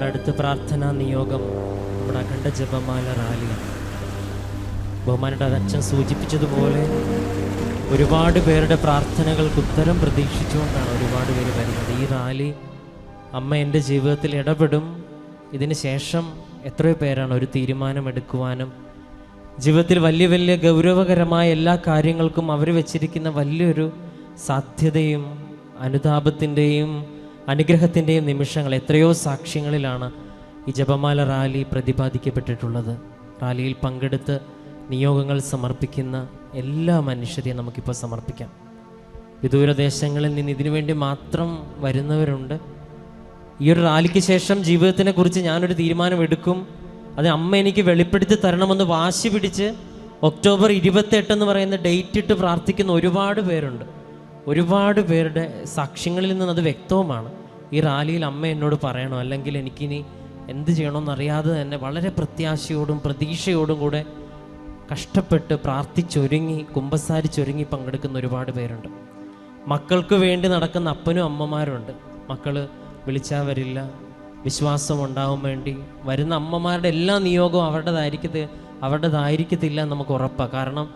നമ്മുടെ അടുത്ത പ്രാർത്ഥനാ നിയോഗം നമ്മുടെ അഖണ്ഡ ജപമാല റാലിയാണ് ബഹുമാനയുടെ അച്ഛൻ സൂചിപ്പിച്ചതുപോലെ ഒരുപാട് പേരുടെ പ്രാർത്ഥനകൾക്ക് ഉത്തരം പ്രതീക്ഷിച്ചുകൊണ്ടാണ് ഒരുപാട് പേര് വരുന്നത്. ഈ റാലി അമ്മ എന്റെ ജീവിതത്തിൽ ഇടപെടും. ഇതിന് ശേഷം എത്രയോ പേരാണ് ഒരു തീരുമാനമെടുക്കുവാനും ജീവിതത്തിൽ വലിയ വലിയ ഗൗരവകരമായ എല്ലാ കാര്യങ്ങൾക്കും അവർ വെച്ചിരിക്കുന്ന വലിയൊരു സാധ്യതയും അനുതാപത്തിന്റെയും അനുഗ്രഹത്തിന്റെയും നിമിഷങ്ങൾ എത്രയോ സാക്ഷ്യങ്ങളിലാണ് ഈ ജപമാല റാലി പ്രതിപാദിക്കപ്പെട്ടിട്ടുള്ളത്. റാലിയിൽ പങ്കെടുത്ത് നിയോഗങ്ങൾ സമർപ്പിക്കുന്ന എല്ലാ മനുഷ്യരെയും നമുക്കിപ്പോൾ സമർപ്പിക്കാം. വിദൂരദേശങ്ങളിൽ നിന്ന് ഇതിനു വേണ്ടി മാത്രം വരുന്നവരുണ്ട്. ഈ ഒരു റാലിക്ക് ശേഷം ജീവിതത്തിനെ കുറിച്ച് ഞാനൊരു തീരുമാനമെടുക്കും. അത് അമ്മ എനിക്ക് വെളിപ്പെടുത്തി തരണമെന്ന് വാശി പിടിച്ച് ഒക്ടോബർ ഇരുപത്തെട്ട് എന്ന് പറയുന്ന ഡേറ്റ് ഇട്ട് പ്രാർത്ഥിക്കുന്ന ഒരുപാട് പേരുണ്ട്. ഒരുപാട് പേരുടെ സാക്ഷ്യങ്ങളിൽ നിന്ന് അത് വ്യക്തവുമാണ്. ഈ റാലിയിൽ അമ്മ എന്നോട് പറയണോ? അല്ലെങ്കിൽ എനിക്കിനി എന്ത് ചെയ്യണമെന്നറിയാതെ തന്നെ വളരെ പ്രത്യാശയോടും പ്രതീക്ഷയോടും കൂടെ കഷ്ടപ്പെട്ട് പ്രാർത്ഥിച്ചൊരുങ്ങി കുമ്പസാരിച്ചൊരുങ്ങി പങ്കെടുക്കുന്ന ഒരുപാട് പേരുണ്ട്. മക്കൾക്ക് വേണ്ടി നടക്കുന്ന അപ്പനും അമ്മമാരുണ്ട്. മക്കൾ വിളിച്ചാൽ വരില്ല വിശ്വാസം ഉണ്ടാവാൻ വേണ്ടി. വരുന്ന അമ്മമാരുടെ എല്ലാ നിയോഗവും അവരുടേതായിരിക്കത്ത് അവരുടേതായിരിക്കത്തില്ല നമുക്ക് ഉറപ്പാണ് കാരണം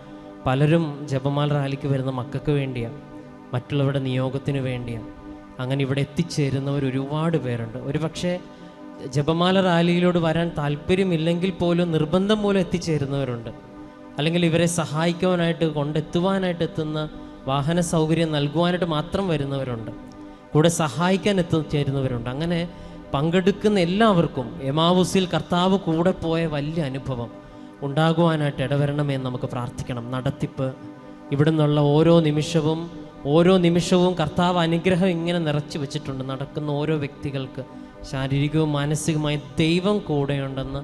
പലരും ജപമാല റാലിക്ക് വരുന്ന മക്കൾക്ക് വേണ്ടിയാണ് മറ്റുള്ളവരുടെ നിയോഗത്തിന് വേണ്ടിയാണ് അങ്ങനെ ഇവിടെ എത്തിച്ചേരുന്നവർ ഒരുപാട് പേരുണ്ട്. ഒരു പക്ഷേ ജപമാല റാലിയിലോട് വരാൻ താല്പര്യമില്ലെങ്കിൽ പോലും നിർബന്ധം മൂലം എത്തിച്ചേരുന്നവരുണ്ട്. അല്ലെങ്കിൽ ഇവരെ സഹായിക്കുവാനായിട്ട് കൊണ്ടെത്തുവാനായിട്ട് എത്തുന്ന വാഹന സൗകര്യം നൽകുവാനായിട്ട് മാത്രം വരുന്നവരുണ്ട്. കൂടെ സഹായിക്കാൻ എത്തിച്ചേരുന്നവരുണ്ട്. അങ്ങനെ പങ്കെടുക്കുന്ന എല്ലാവർക്കും എമാവുസിൽ കർത്താവ് കൂടെ പോയ വലിയ അനുഭവം ഉണ്ടാകുവാനായിട്ട് ഇടവരണമെന്ന് നമുക്ക് പ്രാർത്ഥിക്കണം. നടത്തിപ്പ് ഇവിടെ ഓരോ നിമിഷവും ഓരോ നിമിഷവും കർത്താവ് അനുഗ്രഹം ഇങ്ങനെ നിറച്ചു വെച്ചിട്ടുണ്ട്. നടക്കുന്ന ഓരോ വ്യക്തികൾക്ക് ശാരീരികവും മാനസികമായും ദൈവം കൂടെയുണ്ടെന്ന്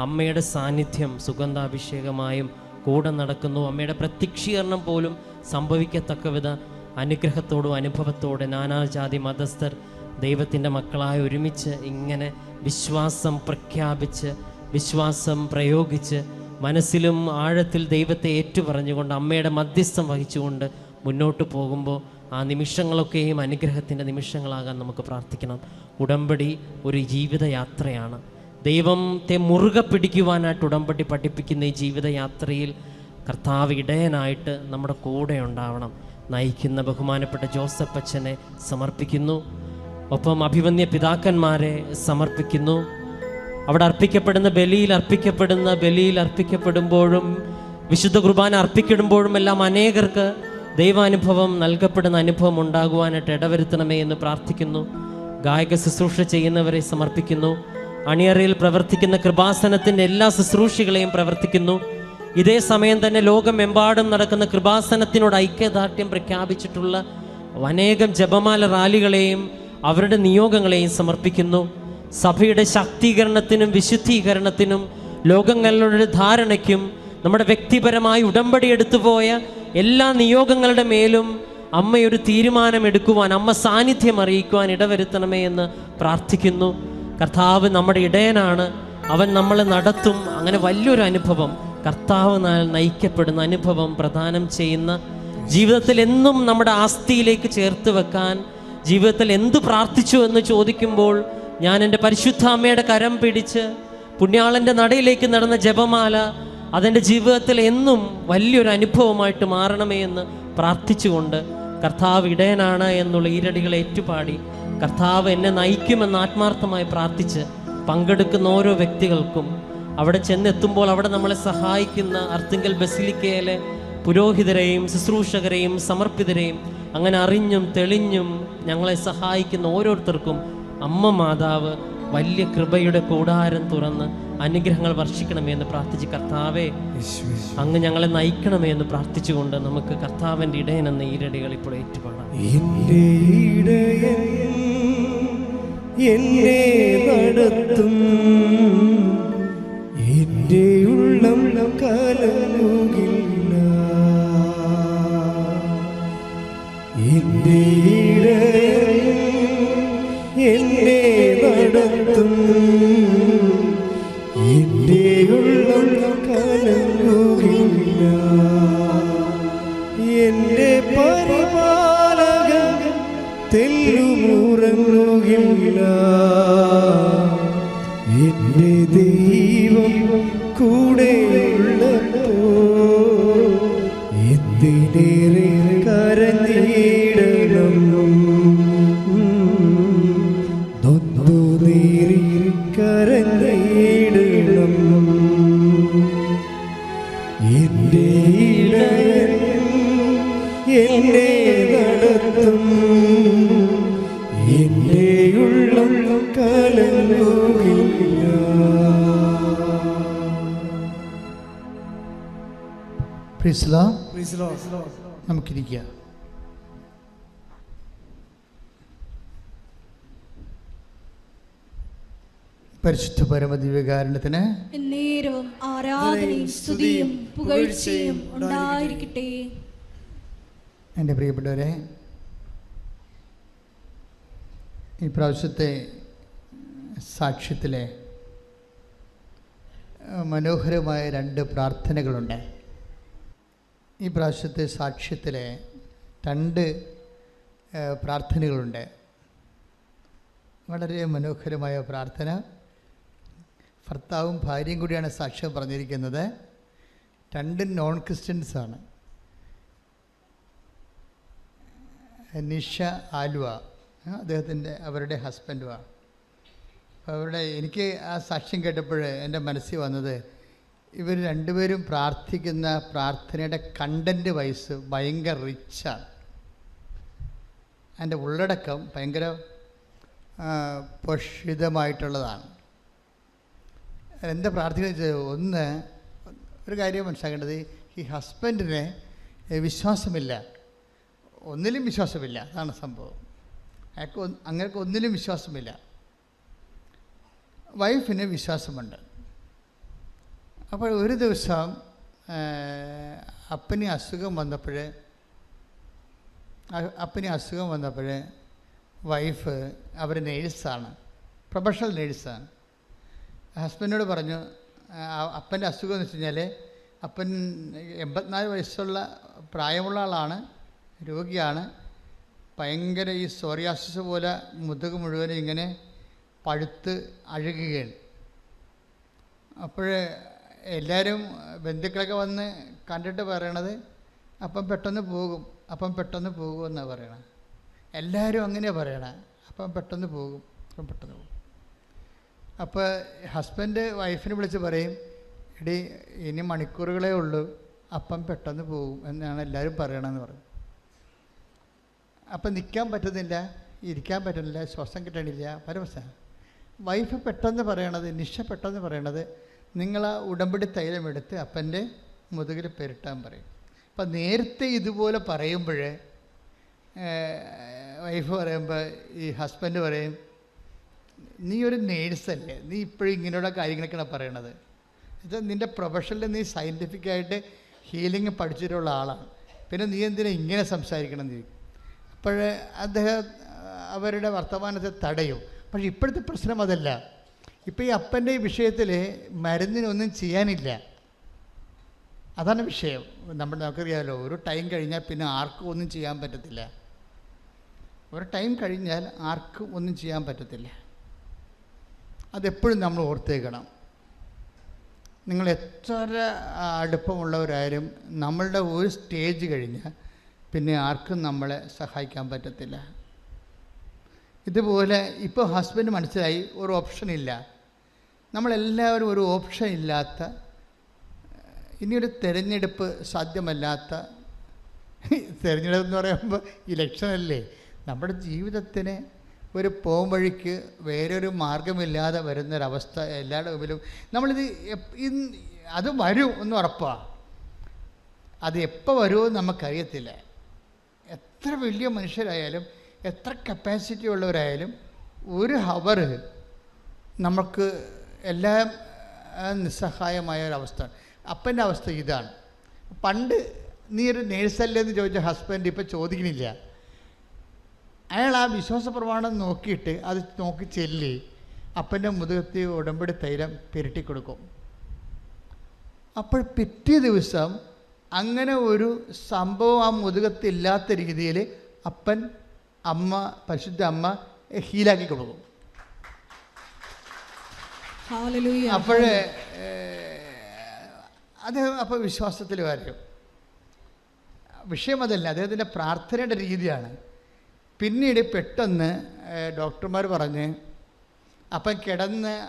അമ്മയുടെ സാന്നിധ്യം സുഗന്ധാഭിഷേകമായും കൂടെ നടക്കുന്നു. അമ്മയുടെ പ്രത്യക്ഷീകരണം പോലും സംഭവിക്കത്തക്ക വിധ അനുഗ്രഹത്തോടും അനുഭവത്തോടെ നാനാജാതി മതസ്ഥർ ദൈവത്തിന്റെ മക്കളായി ഒരുമിച്ച് ഇങ്ങനെ വിശ്വാസം പ്രഖ്യാപിച്ച് വിശ്വാസം പ്രയോഗിച്ച് മനസ്സിലും ആഴത്തിൽ ദൈവത്തെ ഏറ്റുപറഞ്ഞുകൊണ്ട് അമ്മയുടെ മധ്യസ്ഥം വഹിച്ചുകൊണ്ട് മുന്നോട്ട് പോകുമ്പോൾ ആ നിമിഷങ്ങളൊക്കെയും അനുഗ്രഹത്തിന്റെ നിമിഷങ്ങളാകാൻ നമുക്ക് പ്രാർത്ഥിക്കണം. ഉടമ്പടി ഒരു ജീവിതയാത്രയാണ്. ദൈവത്തെ മുറുകെ പിടിക്കുവാനായിട്ട് ഉടമ്പടി പഠിപ്പിക്കുന്ന ഈ ജീവിതയാത്രയിൽ കർത്താവ് ഇടയനായിട്ട് നമ്മുടെ കൂടെ ഉണ്ടാവണം. നയിക്കുന്ന ബഹുമാനപ്പെട്ട ജോസഫ് അച്ഛനെ സമർപ്പിക്കുന്നു. ഒപ്പം അഭിമന്യ പിതാക്കന്മാരെ സമർപ്പിക്കുന്നു. അവിടെ അർപ്പിക്കപ്പെടുന്ന ബലിയിൽ അർപ്പിക്കപ്പെടുന്ന ബലിയിൽ അർപ്പിക്കപ്പെടുമ്പോഴും വിശുദ്ധ കുർബാന അർപ്പിക്കപ്പെടുമ്പോഴും എല്ലാം അനേകർക്ക് ദൈവാനുഭവം നൽകപ്പെടുന്ന അനുഭവം ഉണ്ടാകുവാനായിട്ട് ഇടവരുത്തണമേ എന്ന് പ്രാർത്ഥിക്കുന്നു. ഗായക ശുശ്രൂഷ ചെയ്യുന്നവരെ സമർപ്പിക്കുന്നു. അണിയറയിൽ പ്രവർത്തിക്കുന്ന കൃപാസനത്തിന്റെ എല്ലാ ശുശ്രൂഷകളെയും പ്രവർത്തിക്കുന്നു. ഇതേ സമയം തന്നെ ലോകമെമ്പാടും നടക്കുന്ന കൃപാസനത്തിനോട് ഐക്യദാർഢ്യം പ്രഖ്യാപിച്ചിട്ടുള്ള അനേകം ജപമാല റാലികളെയും അവരുടെ നിയോഗങ്ങളെയും സമർപ്പിക്കുന്നു. സഭയുടെ ശാക്തീകരണത്തിനും വിശുദ്ധീകരണത്തിനും ലോകങ്ങളുടെ ധാരണയ്ക്കും നമ്മുടെ വ്യക്തിപരമായി ഉടമ്പടി എടുത്തുപോയ എല്ലാ നിയോഗങ്ങളുടെ മേലും അമ്മയൊരു തീരുമാനമെടുക്കുവാൻ അമ്മ സാന്നിധ്യം അറിയിക്കുവാൻ ഇടവരുത്തണമേ എന്ന് പ്രാർത്ഥിക്കുന്നു. കർത്താവ് നമ്മുടെ ഇടയനാണ്. അവൻ നമ്മളെ നടത്തും. അങ്ങനെ വലിയൊരു അനുഭവം. കർത്താവ് നയിക്കപ്പെടുന്ന അനുഭവം പ്രദാനം ചെയ്യുന്ന ജീവിതത്തിൽ എന്നും നമ്മുടെ ആസ്തിയിലേക്ക് ചേർത്ത് വെക്കാൻ ജീവിതത്തിൽ എന്തു പ്രാർത്ഥിച്ചു എന്ന് ചോദിക്കുമ്പോൾ ഞാൻ എന്റെ പരിശുദ്ധ അമ്മയുടെ കരം പിടിച്ച് പുണ്യാളന്റെ നടയിലേക്ക് നടന്ന ജപമാല അതെന്റെ ജീവിതത്തിൽ എന്നും വലിയൊരു അനുഭവമായിട്ട് മാറണമേ എന്ന് പ്രാർത്ഥിച്ചുകൊണ്ട് കർത്താവ് ഇടയനാണ് എന്നുള്ള ഈരടികളെ ഏറ്റുപാടി കർത്താവ് എന്നെ നയിക്കുമെന്ന് ആത്മാർത്ഥമായി പ്രാർത്ഥിച്ച് പങ്കെടുക്കുന്ന ഓരോ വ്യക്തികൾക്കും അവിടെ ചെന്നെത്തുമ്പോൾ അവിടെ നമ്മളെ സഹായിക്കുന്ന അർത്തിങ്കൽ ബസിലിക്കയിലെ പുരോഹിതരെയും ശുശ്രൂഷകരെയും സമർപ്പിതരെയും അങ്ങനെ അറിഞ്ഞും തെളിഞ്ഞും ഞങ്ങളെ സഹായിക്കുന്ന ഓരോരുത്തർക്കും അമ്മ മാതാവ് വലിയ കൃപയുടെ കൂടാരം തുറന്ന് അനുഗ്രഹങ്ങൾ വർഷിക്കണമേ എന്ന് പ്രാർത്ഥിച്ച് കർത്താവെ അങ്ങ് ഞങ്ങളെ നയിക്കണമേ എന്ന് പ്രാർത്ഥിച്ചുകൊണ്ട് നമുക്ക് കർത്താവിന്റെ ഇടയൻ എന്ന ഈരടികൾ ഇപ്പോൾ ഏറ്റുപാടാം. എന്നെ നടത്തും. കൂടെയുള്ളപ്പോ പരിശുദ്ധ പരമദിവ്യകാരണത്തിന് എന്നേരവും ആരാധനയും സ്തുതിയും പുകഴ്ചയും ഉണ്ടായിരിക്കട്ടെ. എന്റെ പ്രിയപ്പെട്ടവരെ ഈ പ്രാവശ്യത്തെ സാക്ഷ്യത്തിലെ മനോഹരമായ രണ്ട് പ്രാർത്ഥനകളുണ്ട്. ഈ പ്രാവശ്യത്തെ സാക്ഷ്യത്തിലെ രണ്ട് പ്രാർത്ഥനകളുണ്ട്. വളരെ മനോഹരമായ പ്രാർത്ഥന. ഭർത്താവും ഭാര്യയും കൂടിയാണ് സാക്ഷ്യം പറഞ്ഞിരിക്കുന്നത്. രണ്ട് നോൺ ക്രിസ്ത്യൻസാണ് നിഷ ആലുവ അദ്ദേഹത്തിന്റെ അവരുടെ ഹസ്ബൻഡുമാണ് അപ്പോൾ അവരുടെ എനിക്ക് ആ സാക്ഷ്യം കേട്ടപ്പോൾ എന്റെ മനസ്സിൽ വന്നത് ഇവർ രണ്ടുപേരും പ്രാർത്ഥിക്കുന്ന പ്രാർത്ഥനയുടെ കണ്ടന്റ് വൈസ് ഭയങ്കര റിച്ചാണ് അതിന്റെ ഉള്ളടക്കം ഭയങ്കര പോഷിതമായിട്ടുള്ളതാണ്. എന്താ പ്രാർത്ഥിക്കുന്നത് വെച്ചാൽ ഒന്ന് ഒരു കാര്യം മനസ്സിലാക്കേണ്ടത്. ഈ ഹസ്ബൻഡിന് വിശ്വാസമില്ല. ഒന്നിലും വിശ്വാസമില്ല. അതാണ് സംഭവം. അയാൾക്ക് അങ്ങനെ ഒന്നിലും വിശ്വാസമില്ല. വൈഫിന് വിശ്വാസമുണ്ട്. അപ്പോൾ ഒരു ദിവസം അപ്പന് അസുഖം വന്നപ്പോൾ അപ്പന് അസുഖം വന്നപ്പോൾ വൈഫ് അവർ നേഴ്സാണ്. പ്രൊഫഷണൽ നേഴ്സാണ്. ഹസ്ബൻഡിനോട് പറഞ്ഞു അപ്പന്റെ അസുഖം എന്ന് വെച്ച് കഴിഞ്ഞാൽ അപ്പൻ എൺപത്തിനാല് വയസ്സുള്ള പ്രായമുള്ള ആളാണ് രോഗിയാണ്. ഭയങ്കര ഈ സോറിയാസിസ് പോലെ മുതുക് മുഴുവനും ഇങ്ങനെ പഴുത്ത് അഴുകുകയാണ്. അപ്പോൾ എല്ലാവരും ബന്ധുക്കളൊക്കെ വന്ന് കണ്ടിട്ട് പറയണത് അപ്പം പെട്ടെന്ന് പോകും അപ്പം പെട്ടെന്ന് പോകുമെന്നാണ് പറയണത് എല്ലാവരും അങ്ങനെയാണ് പറയണത് അപ്പം പെട്ടെന്ന് പോകും അപ്പം പെട്ടെന്ന് പോകും. അപ്പോൾ ഹസ്ബൻഡ് വൈഫിനെ വിളിച്ച് പറയും എടി ഇനി മണിക്കൂറുകളേ ഉള്ളൂ അപ്പം പെട്ടെന്ന് പോകും എന്നാണ് എല്ലാവരും പറയണമെന്ന് പറയും. അപ്പം നിൽക്കാൻ പറ്റുന്നില്ല ഇരിക്കാൻ പറ്റുന്നില്ല ശ്വാസം കിട്ടണില്ല പരമസ. വൈഫ് പെട്ടെന്ന് പറയണത് നിഷ പെട്ടെന്ന് പറയണത് നിങ്ങൾ ആ ഉടമ്പടി തൈലം എടുത്ത് അപ്പന്റെ മുതുകിൽ പെരട്ടാൻ പറയും. അപ്പം നേരത്തെ ഇതുപോലെ പറയുമ്പോൾ വൈഫ് പറയുമ്പോൾ ഈ ഹസ്ബൻഡ് പറയും നീ ഒരു നേഴ്സല്ലേ? നീ ഇപ്പോഴും ഇങ്ങനെയുള്ള കാര്യങ്ങളൊക്കെയാണ് പറയണത്. ഇത് നിന്റെ പ്രൊഫഷനിൽ നീ സയന്റിഫിക്കായിട്ട് ഹീലിംഗ് പഠിച്ചിട്ടുള്ള ആളാണ്. പിന്നെ നീ എന്തിനാ ഇങ്ങനെ സംസാരിക്കണം നീ? അപ്പോഴേ അദ്ദേഹം അവരുടെ വർത്തമാനത്തെ തടയും. പക്ഷെ ഇപ്പോഴത്തെ പ്രശ്നം അതല്ല. ഇപ്പോൾ ഈ അപ്പന്റെ ഈ വിഷയത്തിൽ മരുന്നിനൊന്നും ചെയ്യാനില്ല. അതാണ് വിഷയം. നമ്മൾ നമുക്കറിയാമല്ലോ ഒരു ടൈം കഴിഞ്ഞാൽ പിന്നെ ആർക്കും ഒന്നും ചെയ്യാൻ പറ്റത്തില്ല. ഒരു ടൈം കഴിഞ്ഞാൽ ആർക്കും ഒന്നും ചെയ്യാൻ പറ്റത്തില്ല. അതെപ്പോഴും നമ്മൾ ഓർത്തേക്കണം. നിങ്ങൾ എത്ര അടുപ്പമുള്ളവരായാലും നമ്മളുടെ ഒരു സ്റ്റേജ് കഴിഞ്ഞ് പിന്നെ ആർക്കും നമ്മളെ സഹായിക്കാൻ പറ്റത്തില്ല. ഇതുപോലെ ഇപ്പോൾ ഹസ്ബൻഡ് മനസ്സിലായി ഒരു ഓപ്ഷൻ ഇല്ല. നമ്മളെല്ലാവരും ഒരു ഓപ്ഷൻ ഇല്ലാത്ത ഇനിയൊരു തിരഞ്ഞെടുപ്പ് സാധ്യമല്ലാത്ത തിരഞ്ഞെടുപ്പ് എന്ന് പറയുമ്പോൾ ഇലക്ഷനല്ലേ നമ്മുടെ ജീവിതത്തിന് ഒരു പോംവഴിക്ക് വേറൊരു മാർഗമില്ലാതെ വരുന്നൊരവസ്ഥ എല്ലാവരുടെ മുമ്പിലും. നമ്മളിത് അത് വരും എന്ന് ഉറപ്പാണ് അത് എപ്പോൾ വരുമോ എന്ന് നമുക്കറിയത്തില്ല. എത്ര വലിയ മനുഷ്യരായാലും എത്ര കപ്പാസിറ്റി ഉള്ളവരായാലും ഒരു ഹവർ നമുക്ക് എല്ലാം നിസ്സഹായമായ ഒരവസ്ഥ അപ്പന്റെ അവസ്ഥ ഇതാണ്. പണ്ട് നീ ഒരു നേഴ്സല്ലേ എന്ന് ചോദിച്ച ഹസ്ബൻഡ് ഇപ്പം ചോദിക്കണില്ല അയാൾ ആ വിശ്വാസ പ്രമാണം നോക്കിയിട്ട് അത് നോക്കി ചെല്ലി അപ്പന്റെ മുതുകത്തി ഉടമ്പടി തൈലം പെരട്ടിക്കൊടുക്കും അപ്പോൾ പിറ്റേ ദിവസം അങ്ങനെ ഒരു സംഭവം ആ മുതുകത്തില്ലാത്ത രീതിയിൽ അപ്പൻ അമ്മ പരിശുദ്ധ അമ്മ ഹീലാക്കി കൊടുക്കും. അപ്പോഴേ അദ്ദേഹം അപ്പോൾ വിശ്വാസത്തിൽ വരും. വിഷയം അതല്ല അദ്ദേഹത്തിന്റെ പ്രാർത്ഥനയുടെ രീതിയാണ്. പിന്നീട് പെട്ടെന്ന് ഡോക്ടർമാർ പറഞ്ഞ് അപ്പം കിടന്ന്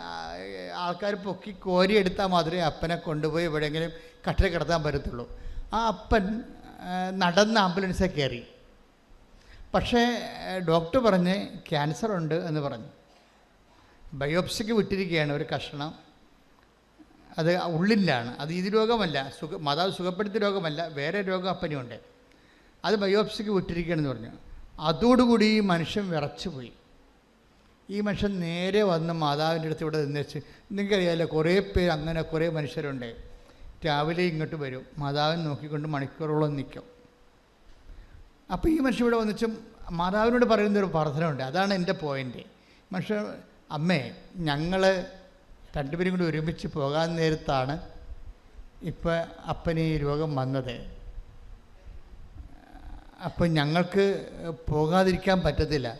ആൾക്കാർ പൊക്കി കോരിയെടുത്താൽ മാത്രമേ അപ്പനെ കൊണ്ടുപോയി എവിടെയെങ്കിലും കട്ടിൽ കിടത്താൻ പറ്റത്തുള്ളൂ. ആ അപ്പൻ നടന്ന ആംബുലൻസിൽ കയറി. പക്ഷേ ഡോക്ടർ പറഞ്ഞ് ക്യാൻസർ ഉണ്ട് എന്ന് പറഞ്ഞു. ബയോപ്സിക്ക് വിട്ടിരിക്കുകയാണ് ഒരു കഷ്ണം. അത് ഉള്ളിലാണ്. അത് ഇത് രോഗമല്ല. സുഖ മാതാവ് സുഖപ്പെടുത്തിയ രോഗമല്ല. വേറെ രോഗം അപ്പനുണ്ട് അത് ബയോപ്സിക്ക് വിട്ടിരിക്കുകയാണെന്ന് പറഞ്ഞു. അതോടുകൂടി ഈ മനുഷ്യൻ വിറച്ചു പോയി ഈ മനുഷ്യൻ നേരെ വന്ന് മാതാവിന്റെ അടുത്ത് ഇവിടെ നിന്നേച്ച് നിങ്ങൾക്കറിയാമല്ലോ കുറേ പേര് അങ്ങനെ കുറേ മനുഷ്യരുണ്ട്. രാവിലെ ഇങ്ങോട്ട് വരും. മാതാവിനെ നോക്കിക്കൊണ്ട് മണിക്കൂറോളം നിൽക്കും. അപ്പോൾ ഈ മനുഷ്യൻ ഇവിടെ വന്നിച്ച് മാതാവിനോട് പറയുന്ന ഒരു പ്രാർത്ഥന ഉണ്ട് അതാണ് എന്റെ പോയിന്റ് മനുഷ്യൻ അമ്മേ ഞങ്ങൾ രണ്ടുപേരും കൂടി ഒരുമിച്ച് പോകാൻ നേരത്താണ് ഇപ്പം അപ്പന് ഈ രോഗം വന്നത്. അപ്പം ഞങ്ങൾക്ക് പോകാതിരിക്കാൻ പറ്റത്തില്ല.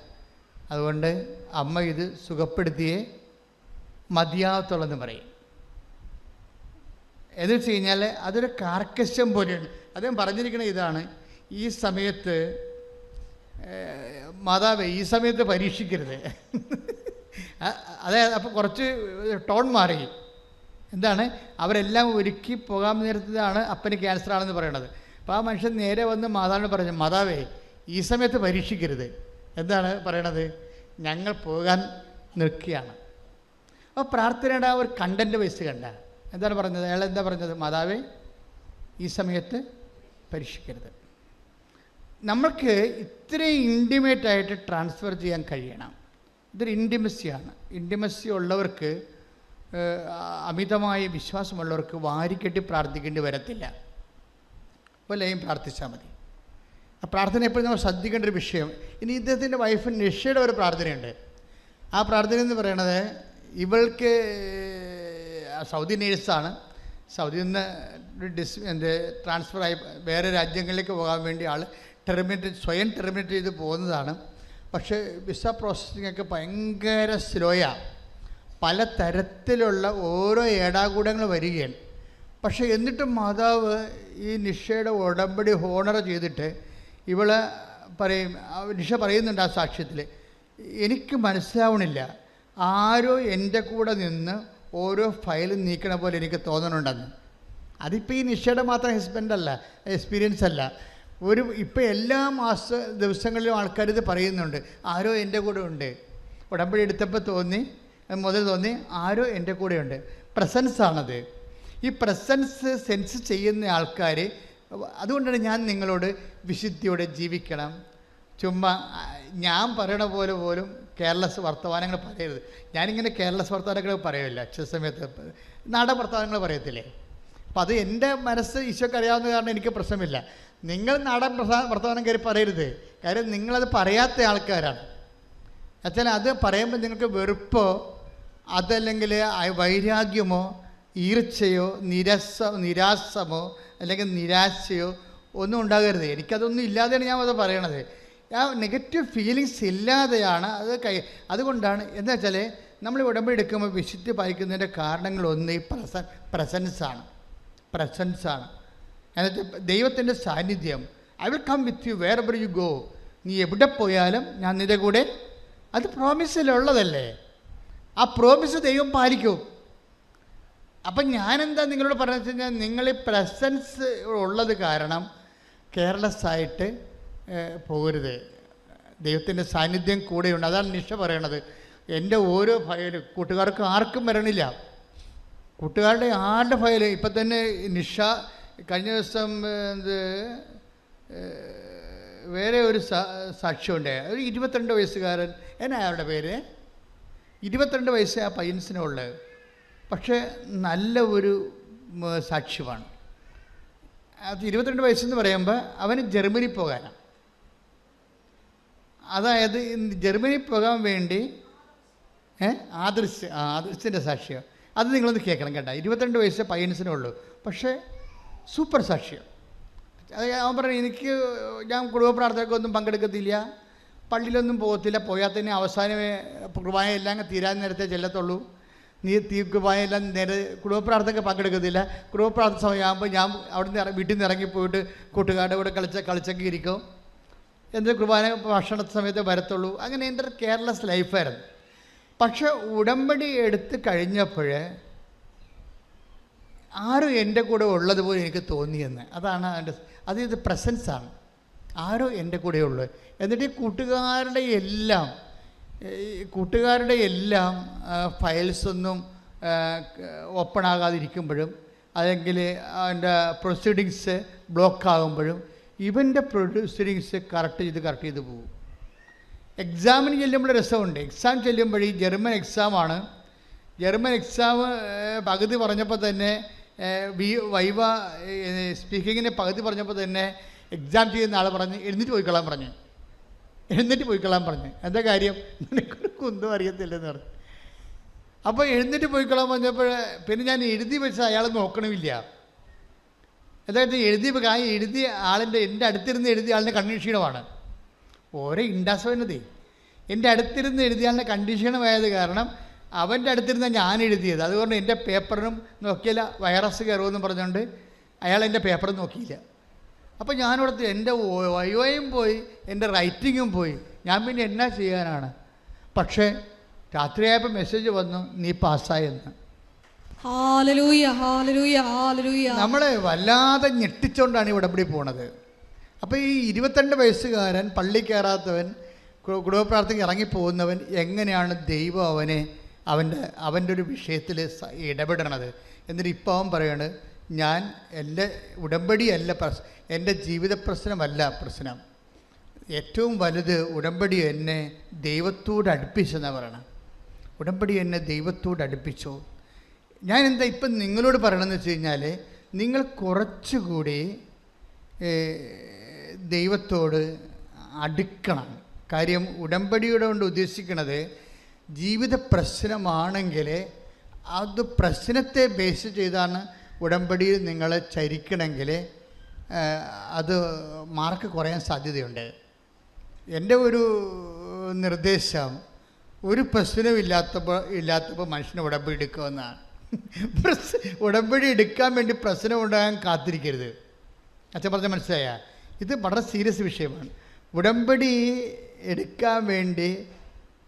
അതുകൊണ്ട് അമ്മ ഇത് സുഖപ്പെടുത്തിയേ മതിയാവത്തുള്ളെന്ന് പറയും. എന്ന് വെച്ച് കഴിഞ്ഞാൽ അതൊരു കാർക്കശ്യം പോലെയാണ്. അദ്ദേഹം പറഞ്ഞിരിക്കുന്ന ഇതാണ് ഈ സമയത്ത് മാതാവ് ഈ സമയത്ത് പരീക്ഷിക്കരുത്. അതായത് അപ്പോൾ കുറച്ച് ടോൺ മാറി. എന്താണ്? അവരെല്ലാം ഒരുക്കി പോകാൻ നേരത്താണ് അപ്പന് ക്യാൻസർ ആണെന്ന് പറയണത്. അപ്പോൾ ആ മനുഷ്യൻ നേരെ വന്ന് മാതാവിനോട് പറഞ്ഞു മാതാവേ ഈ സമയത്ത് പരീക്ഷിക്കരുത്. എന്താണ് പറയണത്? ഞങ്ങൾ പോകാൻ നിൽക്കുകയാണ്. അപ്പോൾ പ്രാർത്ഥനയുടെ ആ ഒരു കണ്ടന്റ് വയസ്സ് കണ്ട. എന്താണ് പറഞ്ഞത്? അയാൾ എന്താ പറഞ്ഞത്? മാതാവേ ഈ സമയത്ത് പരീക്ഷിക്കരുത്. നമ്മൾക്ക് ഇത്രയും ഇന്റിമേറ്റ് ആയിട്ട് ട്രാൻസ്ഫർ ചെയ്യാൻ കഴിയണം. ഇതൊരു ഇന്റിമസിയാണ് ഇന്റിമസി ഉള്ളവർക്ക് അമിതമായ വിശ്വാസമുള്ളവർക്ക് വാരിക്കെട്ടി പ്രാർത്ഥിക്കേണ്ടി വരത്തില്ല. വല്ലയും പ്രാർത്ഥിച്ചാൽ മതി. ആ പ്രാർത്ഥന എപ്പോഴും നമ്മൾ ശ്രദ്ധിക്കേണ്ട ഒരു വിഷയം. ഇനി ഇദ്ദേഹത്തിന്റെ വൈഫ് നിഷയുടെ ഒരു പ്രാർത്ഥനയുണ്ട്. ആ പ്രാർത്ഥന എന്ന് പറയണത് ഇവൾക്ക് സൗദി നേഴ്സാണ് സൗദിയിൽ നിന്ന് ഡിസ് എന്ത് ട്രാൻസ്ഫറായി വേറെ രാജ്യങ്ങളിലേക്ക് പോകാൻ വേണ്ടി ആൾ ടെർമിനേറ്റ് സ്വയം ടെർമിനേറ്റ് ചെയ്ത് പോകുന്നതാണ്. പക്ഷേ വിസ പ്രോസസ്സിംഗ് ഒക്കെ ഭയങ്കര സ്ലോയാണ് പല തരത്തിലുള്ള ഓരോ ഏടാകൂടങ്ങൾ വരികയാണ്. പക്ഷേ എന്നിട്ടും മാതാവ് ഈ നിഷയുടെ ഉടമ്പടി ഹോണർ ചെയ്തിട്ട് ഇവൾ പറയും നിഷ പറയുന്നുണ്ട് ആ സാക്ഷ്യത്തിൽ എനിക്ക് മനസ്സിലാവണില്ല. ആരോ എന്റെ കൂടെ നിന്ന് ഓരോ ഫയൽ നീക്കണ പോലെ എനിക്ക് തോന്നണുണ്ടെന്ന്. അതിപ്പോൾ ഈ നിഷയുടെ മാത്രം ഹസ്ബൻഡല്ല എക്സ്പീരിയൻസ് അല്ല. ഒരു ഇപ്പോൾ എല്ലാ മാസ ദിവസങ്ങളിലും ആൾക്കാർ ഇത് പറയുന്നുണ്ട് ആരോ എന്റെ കൂടെ ഉണ്ട്. ഉടമ്പടി എടുത്തപ്പോൾ തോന്നി മുതൽ തോന്നി ആരോ എന്റെ പ്രസൻസ് ആണത്. ഈ പ്രസൻസ് സെൻസ് ചെയ്യുന്ന ആൾക്കാർ അതുകൊണ്ടാണ് ഞാൻ നിങ്ങളോട് വിശുദ്ധിയോടെ ജീവിക്കണം. ചുമ്മാ ഞാൻ പറയണ പോലെ പോലും കേരളസ് വർത്തമാനങ്ങൾ പറയരുത്. ഞാനിങ്ങനെ കേരളസ് വർത്തമാനങ്ങൾ പറയില്ല അച്ഛ സമയത്ത് നാടൻ വർത്തമാനങ്ങൾ പറയത്തില്ലേ? അപ്പം അത് എന്റെ മനസ്സ് ഈശോക്ക് അറിയാവുന്ന കാരണം എനിക്ക് പ്രശ്നമില്ല. നിങ്ങൾ നാടൻ വർത്തമാനം കയറി പറയരുത്. കാര്യം നിങ്ങളത് പറയാത്ത ആൾക്കാരാണ്. എന്നുവെച്ചാൽ അത് പറയുമ്പോൾ നിങ്ങൾക്ക് വെറുപ്പോ അതല്ലെങ്കിൽ വൈരാഗ്യമോ ഈർച്ചയോ നിരസ നിരാസമോ അല്ലെങ്കിൽ നിരാശയോ ഒന്നും ഉണ്ടാകരുത്. എനിക്കതൊന്നും ഇല്ലാതെയാണ് ഞാൻ അത് പറയണത്. ആ നെഗറ്റീവ് ഫീലിങ്സ് ഇല്ലാതെയാണ് അത് കൈ അതുകൊണ്ടാണ് എന്താ വെച്ചാൽ നമ്മൾ ഉടമ്പടി എടുക്കുമ്പോൾ വിശുദ്ധി പാലിക്കുന്നതിന്റെ കാരണങ്ങളൊന്ന് ഈ പ്രസ പ്രസൻസാണ് പ്രസൻസാണ് എന്നിട്ട് ദൈവത്തിന്റെ സാന്നിധ്യം. I will come with you wherever you go നീ എവിടെ പോയാലും ഞാൻ നിന്റെ കൂടെ. അത് പ്രോമിസിലുള്ളതല്ലേ ആ പ്രോമിസ് ദൈവം പാലിക്കും. അപ്പം ഞാനെന്താ നിങ്ങളോട് പറഞ്ഞു കഴിഞ്ഞാൽ നിങ്ങൾ പ്രസൻസ് ഉള്ളത് കാരണം കെയർലെസ് ആയിട്ട് പോകരുത്. ദൈവത്തിന്റെ സാന്നിധ്യം കൂടെയുണ്ട്. അതാണ് നിഷ പറയണത്. എന്റെ ഓരോ ഫയലും കൂട്ടുകാർക്ക് ആർക്കും വരണില്ല. കൂട്ടുകാരുടെ ആരുടെ ഫയൽ ഇപ്പം തന്നെ നിഷ കഴിഞ്ഞ ദിവസം എന്ത് വേറെ ഒരു സാക്ഷ്യമുണ്ട് ഒരു ഇരുപത്തിരണ്ട് വയസ്സുകാരൻ. എന്നാ അയാളുടെ പേര്? ഇരുപത്തിരണ്ട് വയസ്സേ ആ പയ്യൻസിനുള്ളത് പക്ഷേ നല്ല ഒരു സാക്ഷ്യമാണ്. അത് ഇരുപത്തിരണ്ട് വയസ്സെന്ന് പറയുമ്പോൾ അവന് ജർമ്മനി പോകാനാണ്. അതായത് ജർമ്മനി പോകാൻ വേണ്ടി ആദർശ് ആദർശിന്റെ സാക്ഷ്യം. അത് നിങ്ങളൊന്ന് കേൾക്കണം കേട്ടോ. ഇരുപത്തിരണ്ട് വയസ്സ് പയ്യൻസിനേ ഉള്ളൂ പക്ഷേ സൂപ്പർ സാക്ഷ്യം. അത് അവൻ പറഞ്ഞു എനിക്ക് ഞാൻ കുടുംബ പ്രാർത്ഥനയ്ക്കൊന്നും പങ്കെടുക്കത്തില്ല. പള്ളിയിലൊന്നും പോകത്തില്ല. പോയാൽ തന്നെ അവസാനമേ കുർബാന എല്ലാം തീരാൻ നേരത്തെ ചെല്ലത്തുള്ളൂ. നീ തീ കുർബാനയെല്ലാം നേരെ കുടുംബപ്രാർത്ഥനയ്ക്ക് പങ്കെടുക്കത്തില്ല കുടുംബപ്രാർത്ഥന സമയമാകുമ്പോൾ ഞാൻ അവിടെ നിന്ന് വീട്ടിൽ നിന്ന് ഇറങ്ങിപ്പോയിട്ട് കൂട്ടുകാരുടെ കൂടെ കളിച്ച കളിച്ചൊക്കെ ഇരിക്കും. എന്നിട്ട് കുർബാന ഭക്ഷണ സമയത്ത് വരത്തുള്ളൂ. അങ്ങനെ എന്റെ ഒരു കെയർലെസ് ലൈഫായിരുന്നു പക്ഷെ ഉടമ്പടി എടുത്ത് കഴിഞ്ഞപ്പോൾ ആരും എന്റെ കൂടെ ഉള്ളതുപോലെ എനിക്ക് തോന്നിയെന്ന്. അതാണ് അതിന്റെ അത് ഇത് പ്രസൻസാണ് ആരോ എന്റെ കൂടെ ഉള്ളത്. എന്നിട്ട് ഈ കൂട്ടുകാരുടെ എല്ലാം ഈ കൂട്ടുകാരുടെ എല്ലാം ഫയൽസൊന്നും ഓപ്പൺ ആകാതിരിക്കുമ്പോഴും അല്ലെങ്കിൽ അതിന്റെ പ്രൊസീഡിങ്സ് ബ്ലോക്ക് ആകുമ്പോഴും ഇവന്റെ പ്രൊസീഡിങ്സ് കറക്റ്റ് ചെയ്ത് കറക്റ്റ് ചെയ്ത് പോകും. എക്സാമിന് ചെല്ലുമ്പോൾ രസമുണ്ട്. എക്സാം ചെല്ലുമ്പോൾ ഈ ജർമ്മൻ എക്സാമാണ് ജർമ്മൻ എക്സാം പകുതി പറഞ്ഞപ്പോൾ തന്നെ വി വൈവ സ്പീക്കിങ്ങിന് പകുതി പറഞ്ഞപ്പോൾ തന്നെ എക്സാം ചെയ്യുന്ന ആൾ പറഞ്ഞ് എഴുന്നേറ്റ് പോയിക്കൊള്ളാൻ പറഞ്ഞു. എഴുന്നേറ്റ് പോയിക്കൊള്ളാൻ പറഞ്ഞു. എന്താ കാര്യം? നിനക്കൊരു കുന്തും അറിയത്തില്ലെന്ന് പറഞ്ഞു. അപ്പോൾ എഴുന്നേറ്റ് പോയിക്കൊള്ളാൻ പറഞ്ഞപ്പോൾ പിന്നെ ഞാൻ എഴുതി വെച്ച് അയാൾ നോക്കണമില്ല. അതായത് എഴുതി ആ എഴുതിയ ആളിന്റെ എന്റെ അടുത്തിരുന്ന് എഴുതിയ ആളിന്റെ കണ്ണീക്ഷീണമാണ്. ഓരോ ഇൻഡാസവനതേ എന്റെ അടുത്തിരുന്ന് എഴുതിയാളിന്റെ കണ്ടീഷണമായത് കാരണം അവന്റെ അടുത്തിരുന്ന ഞാൻ എഴുതിയത്. അതുകൊണ്ട് എന്റെ പേപ്പറിനും നോക്കിയില്ല വൈറസ് കയറുമെന്ന് പറഞ്ഞുകൊണ്ട് അയാൾ എന്റെ പേപ്പർ നോക്കിയില്ല. അപ്പോൾ ഞാനിവിടുത്തെ എന്റെ വയോയും പോയി എന്റെ റൈറ്റിങ്ങും പോയി. ഞാൻ പിന്നെ എന്നാ ചെയ്യാനാണ്? പക്ഷേ രാത്രിയായപ്പോൾ മെസ്സേജ് വന്നു നീ പാസ്സായെന്ന് നമ്മളെ വല്ലാതെ ഞെട്ടിച്ചുകൊണ്ടാണ് ഇവിടെ ഇവിടെ പോണത്. അപ്പോൾ ഈ ഇരുപത്തിരണ്ട് വയസ്സുകാരൻ പള്ളി കയറാത്തവൻ കുടുംബ പ്രാർത്ഥനയ്ക്ക് ഇറങ്ങിപ്പോകുന്നവൻ എങ്ങനെയാണ് ദൈവം അവനെ അവന്റെ അവന്റെ ഒരു വിഷയത്തിൽ ഇടപെടണത്? എന്നിട്ട് ഇപ്പം അവൻ പറയാണ് ഞാൻ എന്റെ ഉടമ്പടിയല്ല പ്രശ് എന്റെ ജീവിത പ്രശ്നമല്ല പ്രശ്നം. ഏറ്റവും വലുത് ഉടമ്പടി എന്നെ ദൈവത്തോട് അടുപ്പിച്ചെന്ന് പറയണം. ഉടമ്പടി എന്നെ ദൈവത്തോട് അടുപ്പിച്ചു. ഞാൻ എന്താ ഇപ്പം നിങ്ങളോട് പറയണമെന്ന് വെച്ച് കഴിഞ്ഞാൽ നിങ്ങൾ കുറച്ചുകൂടി ദൈവത്തോട് അടുക്കണം. കാര്യം ഉടമ്പടിയുടെ കൊണ്ട് ഉദ്ദേശിക്കുന്നത് ജീവിത പ്രശ്നമാണെങ്കിൽ അത് പ്രശ്നത്തെ ബേസ് ചെയ്താണ് ഉടമ്പടിയിൽ നിങ്ങൾ ചരിക്കണമെങ്കിൽ അത് മാർക്ക് കുറയാൻ സാധ്യതയുണ്ട്. എന്റെ ഒരു നിർദ്ദേശം ഒരു പ്രശ്നവും ഇല്ലാത്തപ്പോൾ ഇല്ലാത്തപ്പോൾ മനുഷ്യന് ഉടമ്പടി എടുക്കുമെന്നാണ് ഉടമ്പടി എടുക്കാൻ വേണ്ടി പ്രശ്നം ഉണ്ടാകാൻ കാത്തിരിക്കരുത്. അച്ഛൻ പറഞ്ഞ മനസ്സിലായ? ഇത് വളരെ സീരിയസ് വിഷയമാണ്. ഉടമ്പടി എടുക്കാൻ വേണ്ടി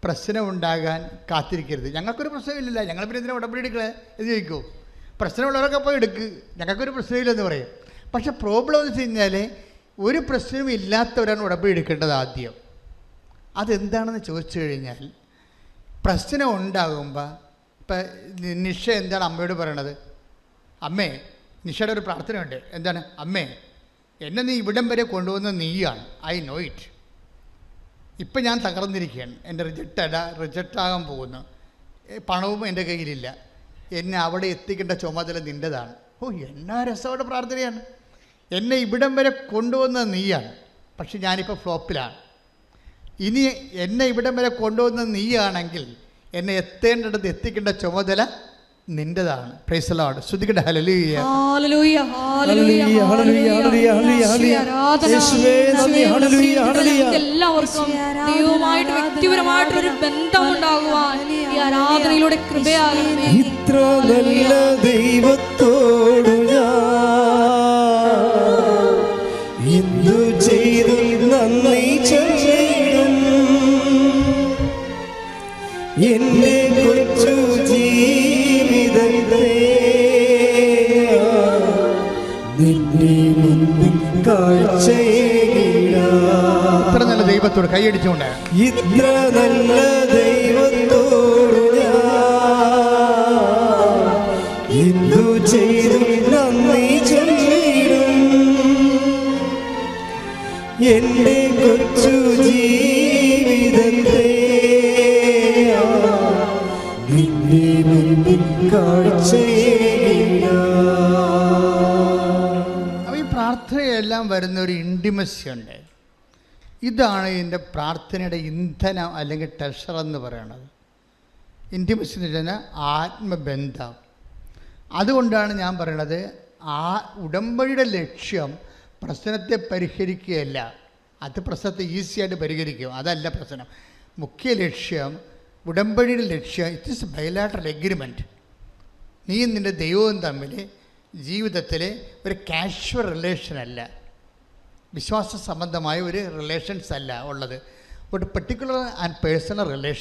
പ്രശ്നം ഉണ്ടാകാൻ കാത്തിരിക്കരുത്. ഞങ്ങൾക്കൊരു പ്രശ്നമില്ലല്ലോ ഞങ്ങൾ പിന്നെ ഇതിനെ ഉടമ്പടി എടുക്കണേ? എന്ന് ചോദിക്കൂ. പ്രശ്നമുള്ളവരൊക്കെ പോയി എടുക്ക്. ഞങ്ങൾക്കൊരു പ്രശ്നമില്ലെന്ന് പറയും. പക്ഷെ പ്രോബ്ലം എന്ന് വെച്ച് കഴിഞ്ഞാൽ ഒരു പ്രശ്നവും ഇല്ലാത്തവരാണ് ഉടമ്പടി എടുക്കേണ്ടത് ആദ്യം. അതെന്താണെന്ന് ചോദിച്ചു കഴിഞ്ഞാൽ പ്രശ്നം ഉണ്ടാകുമ്പോൾ ഇപ്പം നിഷ എന്താണ് അമ്മയോട് പറയണത്? അമ്മേ നിഷയുടെ ഒരു പ്രാർത്ഥനയുണ്ട്. എന്താണ്? അമ്മേ എന്നെ നീ ഇവിടം വരെ കൊണ്ടുവന്ന നീയാണ്. ഐ നോ ഇറ്റ് ഇപ്പം ഞാൻ തകർന്നിരിക്കുകയാണ്. എന്റെ റിജക്റ്റ് അല്ല റിജക്റ്റ് ആകാൻ പോകുന്നു. പണവും എന്റെ കയ്യിലില്ല. എന്നെ അവിടെ എത്തിക്കേണ്ട ചുമതല നിന്റെതാണ് ഓ എന്നാ രസമുള്ള പ്രാർത്ഥനയാണ്. എന്നെ ഇവിടം വരെ കൊണ്ടുവന്നത് നീയാണ്. പക്ഷെ ഞാനിപ്പോൾ ഫ്ലോപ്പിലാണ്. ഇനി എന്നെ ഇവിടം വരെ കൊണ്ടുവന്നത് നീയാണെങ്കിൽ എന്നെ എത്തേണ്ടിടത്ത് എത്തിക്കേണ്ട ചുമതല നിന്റെതാണ് praise ശ്രുതിക്കട്ടെ hallelujah hallelujah hallelujah, hallelujah, hallelujah, hallelujah, hallelujah. യേശുവേ, നന്ദി, ഹല്ലേലൂയ, ഹല്ലേലൂയ. എല്ലാവർക്കും ദൈവമായിട്ട് വ്യക്തിപരമായിട്ട് ഒരു ബന്ധം ഉണ്ടാകുവാൻ ഈ ആരാധനയിലൂടെ കൃപയാകണമേ ഇത്ര നല്ല ദൈവത്തോടു ഞാൻ എന്തു ചെയ്തു നന്ദി ചൊല്ലിടും. എന്റെ കൊച്ചു ജീവിതത്തെ നിന്നെ കാഴ്ചയില്ല ഇത്ര നല്ല ദൈവത്തോട് കൈയടിച്ചുകൊണ്ട് ഇത്ര നല്ല ദൈവത്തോട് എന്തു ചെയ്തു നന്ദി ചൊല്ലിടും എന്റെ പ്രാർത്ഥനയെല്ലാം വരുന്ന ഒരു ഇന്റിമസി ഉണ്ട്. ഇതാണ് ഇതിന്റെ പ്രാർത്ഥനയുടെ ഇന്ധനം അല്ലെങ്കിൽ ടെഷർ എന്ന് പറയുന്നത് ഇന്റിമസി എന്ന് വെച്ചാൽ ആത്മബന്ധം. അതുകൊണ്ടാണ് ഞാൻ പറയണത് ആ ഉടമ്പടിയുടെ ലക്ഷ്യം പ്രശ്നത്തെ പരിഹരിക്കുകയല്ല. അത് പ്രശ്നത്തെ ഈസിയായിട്ട് പരിഹരിക്കും. അതല്ല പ്രശ്നം. മുഖ്യ ലക്ഷ്യം ഉടമ്പടിയുടെ ലക്ഷ്യം ഇറ്റ് ഇസ് ബയലാട്രൽ എഗ്രിമെന്റ് നീ നിന്റെ ദൈവവും തമ്മിൽ ജീവിതത്തിൽ ഒരു കാഷ്വൽ റിലേഷൻ അല്ല. വിശ്വാസ സംബന്ധമായ ഒരു റിലേഷൻസ് അല്ല ഉള്ളത്. ഒരു പെർട്ടിക്കുലർ ആൻഡ് പേഴ്സണൽ റിലേഷൻ